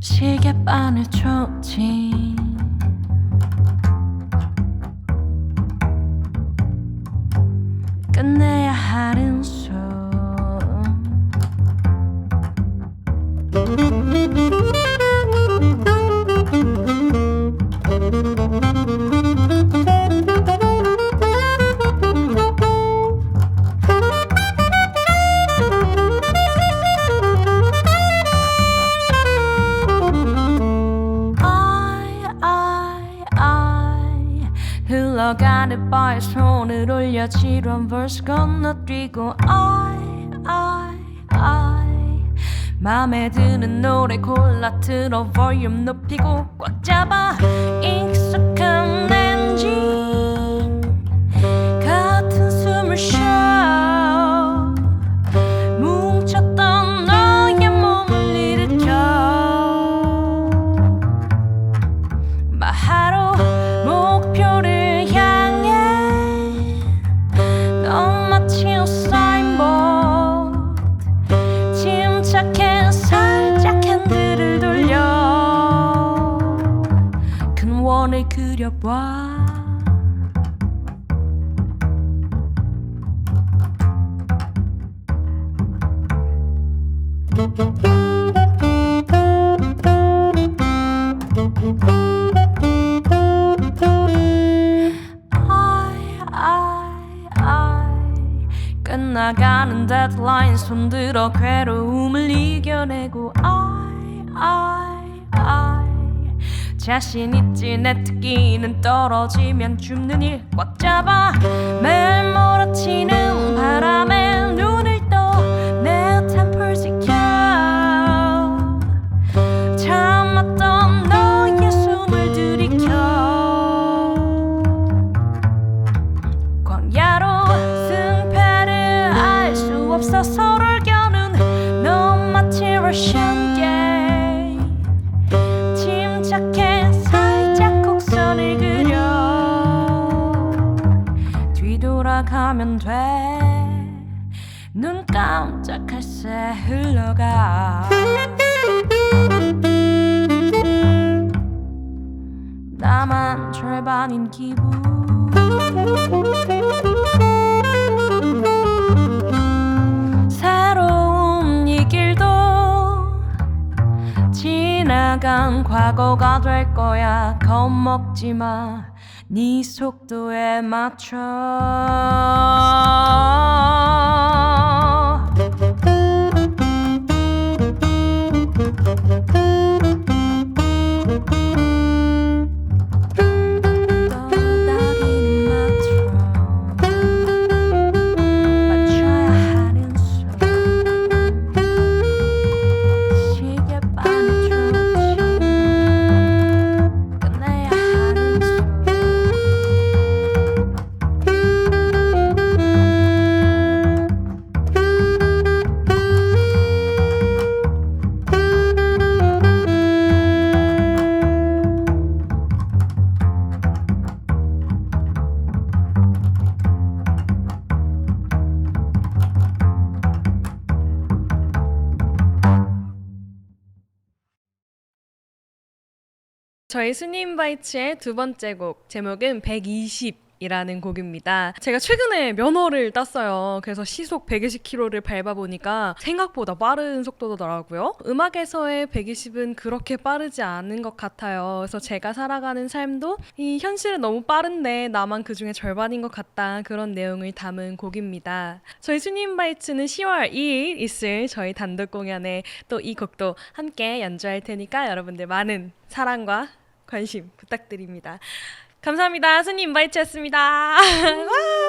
시계바늘 촉진 끝내야 하는 소 흘러가는 바에 손을 올려 지루한 verse 건너뛰고 I, I, I. 맘에 드는 노래 골라 틀어 볼륨 높이고 꽉 잡아. 익숙 큰 원을 그려봐. 끝나가는 데드라인 손들어 괴로움을 이겨내고 I, 자신 있지. 내 특기는 떨어지면 죽는 일 꽉 잡아. 매일 몰아치는 바람 뒤돌아가면 돼 눈 깜짝할 새 흘러가. 나만 절반인 기분. 새로운 이 길도 지나간 과거가 될 거야. 겁먹지 마. 네 속도에 맞춰. 저희 스님 바이츠의 두 번째 곡 제목은 120 이라는 곡입니다. 제가 최근에 면허를 땄어요. 그래서 시속 120km를 밟아보니까 생각보다 빠른 속도더라고요. 음악에서의 120은 그렇게 빠르지 않은 것 같아요. 그래서 제가 살아가는 삶도 이 현실은 너무 빠른데 나만 그 중에 절반인 것 같다. 그런 내용을 담은 곡입니다. 저희 스님 바이츠는 10월 2일 있을 저희 단독 공연에 또 이 곡도 함께 연주할 테니까 여러분들 많은 사랑과 관심 부탁드립니다. 감사합니다. 스님 바이츠였습니다. 와!